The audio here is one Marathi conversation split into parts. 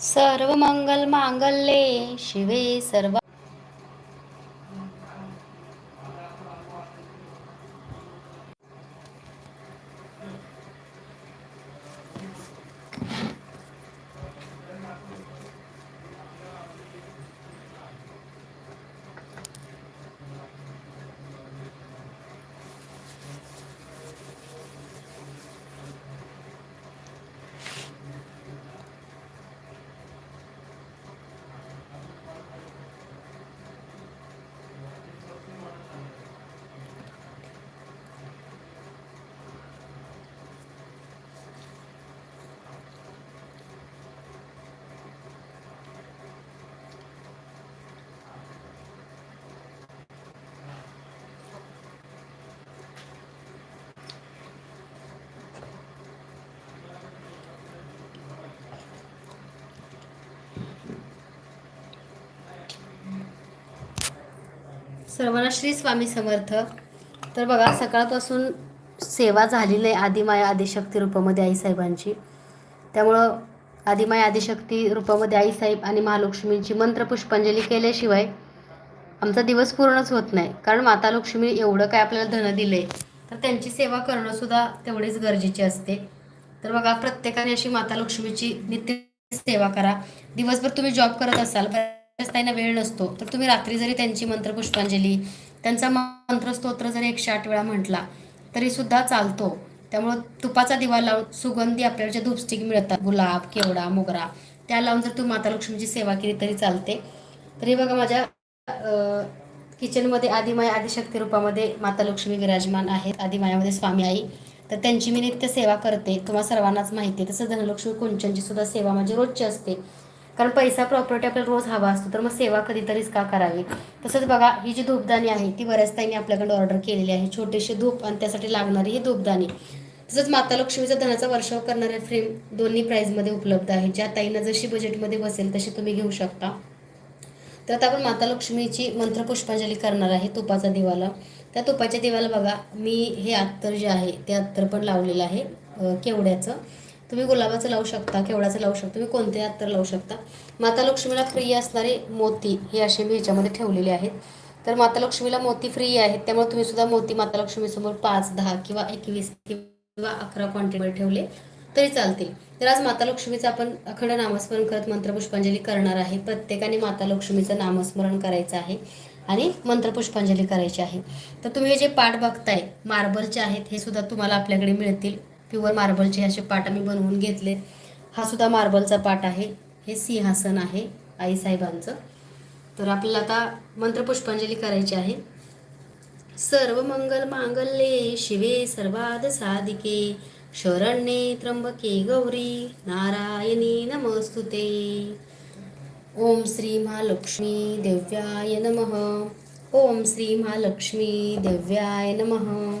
सर्व मंगल मांगल्ये शिवे सर्व सर्वांना श्री स्वामी समर्थ. तर बघा सकाळपासून सेवा झालेली आहे आदिमाया आदिशक्ती रूपामध्ये आईसाहेबांची. त्यामुळं आदिमाया आदिशक्ती रूपामध्ये आईसाहेब आणि महालक्ष्मींची मंत्रपुष्पांजली केल्याशिवाय आमचा दिवस पूर्णच होत नाही. कारण माता लक्ष्मी एवढं काय आपल्याला धन दिले तर त्यांची सेवा करणंसुद्धा तेवढीच गरजेची असते. तर बघा प्रत्येकाने अशी माता लक्ष्मीची नित्य सेवा करा. दिवसभर तुम्ही जॉब करत असाल त्यांना वेळ नसतो. तर तुम्ही रात्री जरी त्यांची मंत्रपुष्पांजली त्यांचा मंत्रस्तोत्र जरी एकशे आठ वेळा म्हटला तरी सुद्धा चालतो. त्यामुळं तुपाचा दिवा लावून सुगंधी आपल्याला जे धूपस्टिक मिळतात गुलाब केवडा मोगरा त्या लावून जर तुम्ही माता लक्ष्मीची सेवा केली तरी चालते. तरी बघा माझ्या किचनमध्ये आदिमाया आदिशक्ती रूपामध्ये माता लक्ष्मी विराजमान आहेत. आदिमायामध्ये स्वामी आई. तर त्यांची मी नित्य सेवा करते. तुम्हाला सर्वांनाच माहिती आहे. तसं धनलक्ष्मी कुंचनची सुद्धा सेवा म्हणजे रोजची असते. कारण पैसा प्रॉपर्टी आपल्याला रोज हवा असतो. तर मग सेवा कधीतरीच का करावी? तसंच बघा ही जी धूपदाणी आहे ती बऱ्याच ताईंनी आपल्याकडे ऑर्डर केलेली आहे. छोटेसे धूप आणि त्यासाठी लागणारी ही धूपदाणी. तसंच माता लक्ष्मीचा धनाचा वर्षाव करणाऱ्या फ्रेम दोन्ही प्राईजमध्ये उपलब्ध आहे. ज्या ताईंना जशी बजेटमध्ये बसेल तशी तुम्ही घेऊ शकता. तर आता आपण माता लक्ष्मीची मंत्र पुष्पांजली करणार आहे तुपाचा दिवाला. त्या तुपाच्या देवाला बघा मी हे अत्तर जे आहे ते अत्तर पण लावलेलं आहे केवड्याचं तुम्ही गुलाबाचं लावू शकता केवळाचं लावू शकता तुम्ही कोणते अत्तर लावू शकता. माता लक्ष्मीला फ्री असणारे मोती हे असे मी ह्याच्यामध्ये ठेवलेले आहेत. तर माता लक्ष्मीला मोती फ्री आहेत त्यामुळे तुम्ही सुद्धा मोती माता लक्ष्मीसमोर पाच दहा किंवा एकवीस किंवा अकरा क्वांटिटीमध्ये ठेवले तरी चालतील. तर आज माता लक्ष्मीचं आपण अखंड नामस्मरण करत मंत्रपुष्पांजली करणार आहे. प्रत्येकाने माता लक्ष्मीचं नामस्मरण करायचं आहे आणि मंत्रपुष्पांजली करायची आहे. तर तुम्ही हे जे पाठ बघताय मार्बलचे आहेत हे सुद्धा तुम्हाला आपल्याकडे मिळतील. प्युअर मार्बलचे असे पाठ आम्ही बनवून घेतले. हा सुद्धा मार्बलचा पाठ आहे. हे सिंहासन आहे आईसाहेबांचं तर आपल्याला आता मंत्रपुष्पांजली करायची आहे. सर्व मंगल मांगल्ये शिवे सर्वाद साधिके. शरण्ये त्र्यंबके गौरी नारायणी नमस्तुते. ओम श्री महालक्ष्मी देव्याय नमः. ओम श्री महालक्ष्मी देव्याय नमः.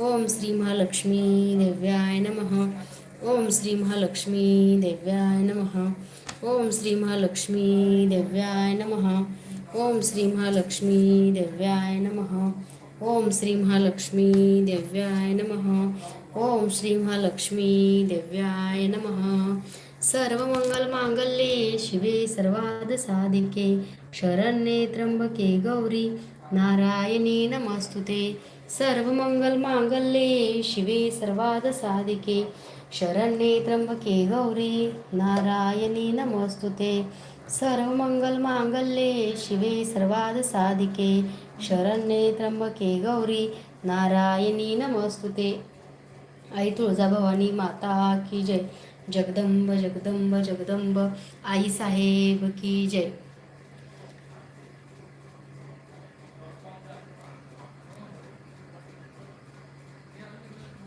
ओम श्री महालक्ष्मी देव्याय नमः। ओम श्री महालक्ष्मी देव्याय नमः। ओम श्री महालक्ष्मी देव्याय नमः। ओम श्री महालक्ष्मी देव्याय नमः। ओम श्री महालक्ष्मी देव्याय नमः। ओम श्री महालक्ष्मी दिव्याय नमः। सर्वमंगल मांगल्ये शिवे सर्वाद साधिके शरण्ये त्र्यंबके गौरी। नारायणी नमस्तुते। सर्वमङ्गलमाङ्गल्ये शिवे सर्वाद साधिके शरण्ये त्र्यम्बके गौरी नारायणी नमोऽस्तु ते सर्वमङ्गलमाङ्गल्ये शिवे सर्वाद साधिके शरण्ये त्र्यम्बके गौरी नारायणी नमोऽस्तु आई तुळजा भवानी माता की जय। जगदंब जगदंब जगदंब। आई साहेब की जय।